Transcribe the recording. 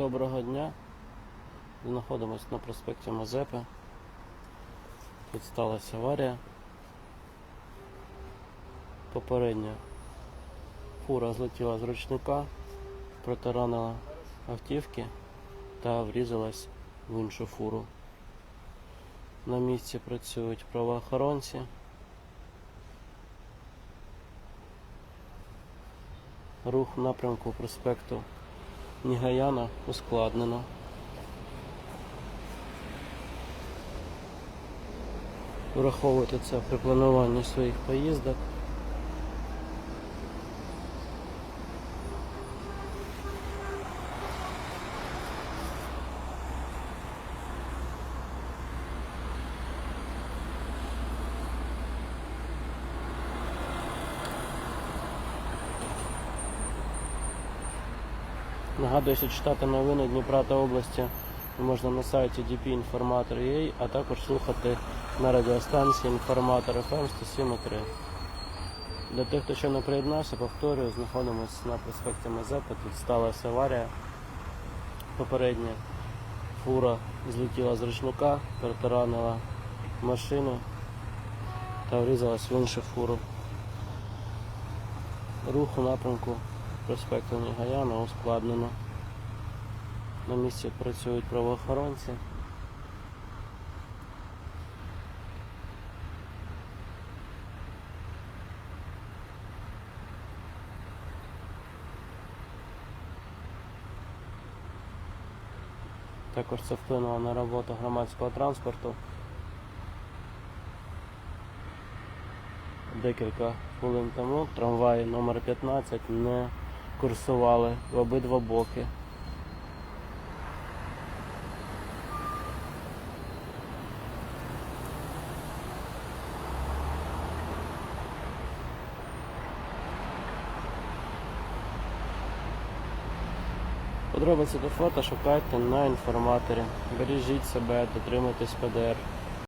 Доброго дня. Знаходимося на проспекті Мазепи. Тут сталася аварія. Попередня фура злетіла з ручника, протаранила автівки та врізалась в іншу фуру. На місці працюють правоохоронці. Рух в напрямку проспекту Нігаяна ускладнено. Враховувати це при плануванні своїх поїздок. Нагадую, що читати новини Дніпра та області можна на сайті dpinformator.ua, а також слухати на радіостанції Інформатор FM 107.3. Для тих, хто ще не приєднався, повторюю, знаходимося на проспекті Мазепи. Тут сталася аварія. Попередня фура злетіла з ручника, перетаранила машину та врізалась в іншу фуру. Рух у напрямку проспекту Нігаяна ускладнено. На місці працюють правоохоронці. Також це вплинуло на роботу громадського транспорту. Декілька хвилин тому трамваї номер 15 не курсували в обидва боки. Подробиці до фото шукайте на інформаторі. Бережіть себе, дотримуйтесь ПДР.